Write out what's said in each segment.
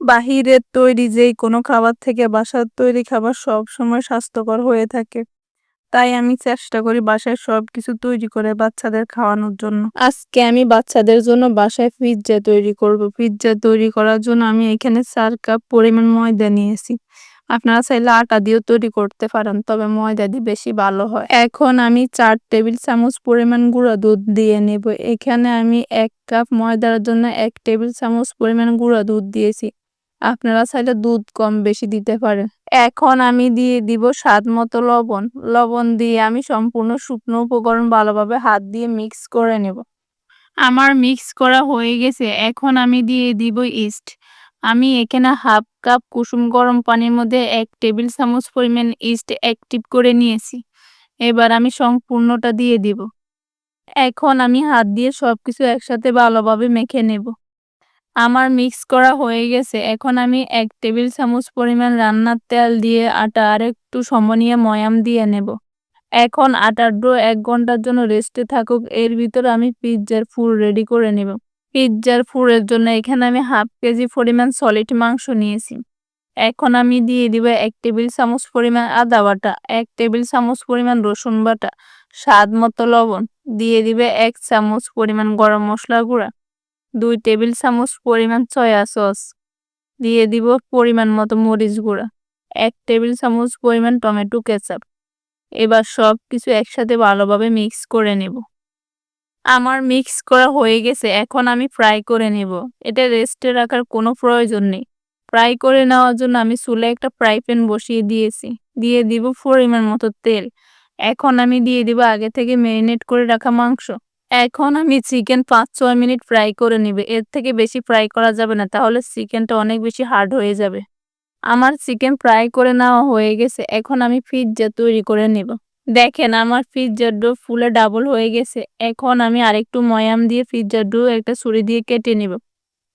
বাহিরের তৈরি যেই কোনো খাবার থেকে বাসার তৈরি খাবার সব সময় স্বাস্থ্যকর হয়ে থাকে। তাই আমি চেষ্টা করি বাসায় সব কিছু তৈরি করে বাচ্চাদের খাওয়ানোর জন্য। আজকে আমি বাচ্চাদের জন্য বাসায় পিৎজা তৈরি করব। পিৎজা তৈরি করার জন্য আমি এখানে চার কাপ পরিমাণ ময়দা নিয়েছি। আপনারা চাইলে আটা দিয়েও তৈরি করতে পারেন, তবে ময়দা দিয়ে বেশি ভালো হয়। এখন আমি চার টেবিল চামচ পরিমাণ গুঁড়া দুধ দিয়ে নেব। এখানে আমি এক কাপ ময়দার জন্য এক টেবিল চামচ পরিমাণ গুঁড়া দুধ দিয়েছি। আপনারা চাইলে দুধ কম বেশি দিতে পারেন। এখন আমি দিয়ে দিব স্বাদ মতো লবণ। লবণ দিয়ে আমি সম্পূর্ণ শুকনো উপকরণ ভালোভাবে হাত দিয়ে মিক্স করে নেব। আমার মিক্স করা হয়ে গেছে। এখন আমি দিয়ে দিব ইস্ট। আমি এখানে হাফ কাপ কুসুম গরম পানির মধ্যে এক টেবিল চামচ পরিমাণ ইস্ট অ্যাক্টিভ করে নিয়েছি। এবার আমি সম্পূর্ণটা দিয়ে দিব। এখন আমি হাত দিয়ে সব কিছু একসাথে ভালোভাবে মেখে নেব। আমার মিক্স করা হয়ে গেছে। এখন আমি এক টেবিল চামচ পরিমাণ রান্নার তেল দিয়ে আটা আর একটু সমনিয়ে ময়াম দিয়ে নেব। এখন আটার ডো এক ঘণ্টার জন্য রেস্টে থাকুক, এর ভিতর আমি পিৎজার ফুল রেডি করে নেব। পিৎজার ফুলের জন্য এখানে আমি হাফ কেজি পরিমাণ সলিড মাংস নিয়েছি। এখন আমি দিয়ে দিব এক টেবিল চামচ পরিমাণ আদা বাটা, এক টেবিল চামচ পরিমাণ রসুন বাটা, স্বাদ মতো লবণ, দিয়ে দিবে এক চামচ পরিমাণ গরম মশলা গুঁড়া। দুই টেবিল চামচ পরিমাণ সয়া সস দিয়ে দিব পরিমাণ মতো মরিচ গুঁড়া, এক টেবিল চামচ পরিমাণ টমেটো কেচাপ। এবার সব কিছু একসাথে ভালোভাবে মিক্স করে নেব। আমার মিক্স করা হয়ে গেছে, এখন আমি ফ্রাই করে নেব। এটা রেস্টে রাখার কোনো প্রয়োজন নেই। ফ্রাই করে নেওয়ার জন্য আমি চুলে একটা ফ্রাই প্যান বসিয়ে দিয়েছি। দিয়ে দিব পরিমাণ মতো তেল। এখন আমি দিয়ে দিব আগে থেকে ম্যারিনেট করে রাখা মাংস। এখন আমি চিকেন পাঁচ, ছয় মিনিট ফ্রাই করে নিবে। এর থেকে বেশি ফ্রাই করা যাবে না, তাহলে চিকেনটা অনেক বেশি হার্ড হয়ে যাবে। আমার চিকেন ফ্রাই করে নেওয়া হয়ে গেছে, এখন আমি পিৎজা তৈরি করে নেব। দেখেন, আমার পিৎজার ডো ফুলে ডাবল হয়ে গেছে। এখন আমি আরেকটু ময়াম দিয়ে পিৎজার ডো একটা ছুরি দিয়ে কেটে নেব।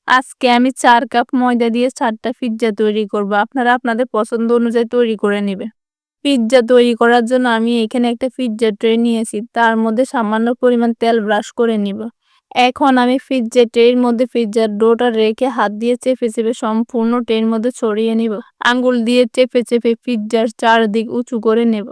আজকে আমি চার কাপ ময়দা দিয়ে চারটা পিৎজা তৈরি করব। আপনারা আপনাদের পছন্দ অনুযায়ী তৈরি করে নেবে। পিৎজা তৈরি করার জন্য আমি এখানে একটা পিৎজা ট্রে নিয়েছি। তার মধ্যে সামান্য পরিমাণ তেল ব্রাশ করে নিব। এখন আমি পিৎজা ট্রের মধ্যে পিৎজার ডোটা রেখে হাত দিয়ে চেপে চেপে সম্পূর্ণ ট্রের মধ্যে ছড়িয়ে নিব। আঙ্গুল দিয়ে চেপে চেপে পিৎজার চারদিক উঁচু করে নেব।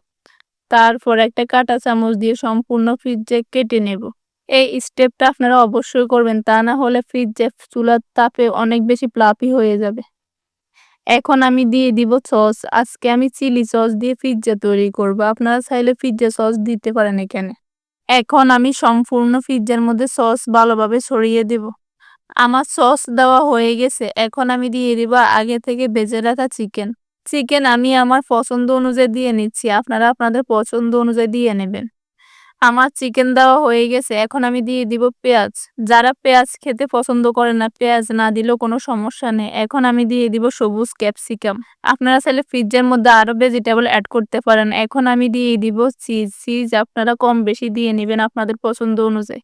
তারপর একটা কাটা চামচ দিয়ে সম্পূর্ণ পিৎজা কেটে নেব। এই স্টেপটা আপনারা অবশ্যই করবেন। তা না হলে পিৎজা চুলার তাপে অনেক বেশি প্লাপি হয়ে যাবে। এখন আমি দিয়ে দিব সস। আজকে আমি চিলি সস দিয়ে পিৎজা তৈরি করব। আপনারা চাইলে পিৎজা সস দিতে পারেন এখানে। এখন আমি সম্পূর্ণ পিৎজার মধ্যে সস ভালোভাবে ছড়িয়ে দেব। আমার সস দেওয়া হয়ে গেছে। এখন আমি দিয়ে দিব আগে থেকে ভেজে রাখা চিকেন চিকেন আমি আমার পছন্দ অনুযায়ী দিয়ে নিচ্ছি। আপনারা আপনাদের পছন্দ অনুযায়ী দিয়ে নেবেন। আমার চিকেন দেওয়া হয়ে গেছে, এখন আমি দিয়ে দিব পেঁয়াজ। যারা পেঁয়াজ খেতে পছন্দ করে না, পেঁয়াজ না দিলেও কোনো সমস্যা নেই। এখন আমি দিয়ে দিব সবুজ ক্যাপসিকাম। আপনারা চাইলে পিৎজার মধ্যে আরও ভেজিটেবল অ্যাড করতে পারেন। এখন আমি দিয়ে দিব চিজ চিজ আপনারা কম বেশি দিয়ে নেবেন আপনাদের পছন্দ অনুযায়ী।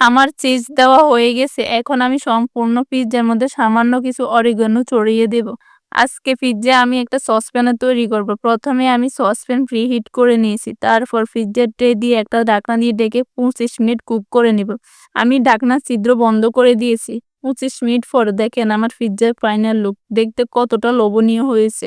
আমার চিজ দেওয়া হয়ে গেছে। এখন আমি সম্পূর্ণ পিৎজার মধ্যে সামান্য কিছু অরিগানো চড়িয়ে দেব। আজকে পিৎজা আমি একটা সসপ্যানে তৈরি করব। প্রথমে আমি সসপ্যান ফ্রি হিট করে নিয়েছি, তারপর পিৎজার ট্রে দিয়ে একটা ঢাকনা দিয়ে ডেকে পঁচিশ মিনিট কুক করে নেব। আমি ঢাকনা ছিদ্র বন্ধ করে দিয়েছি, পঁচিশ মিনিট পর দেখেন আমার পিৎজার ফাইনাল লুক দেখতে কতটা লোভনীয় হয়েছে।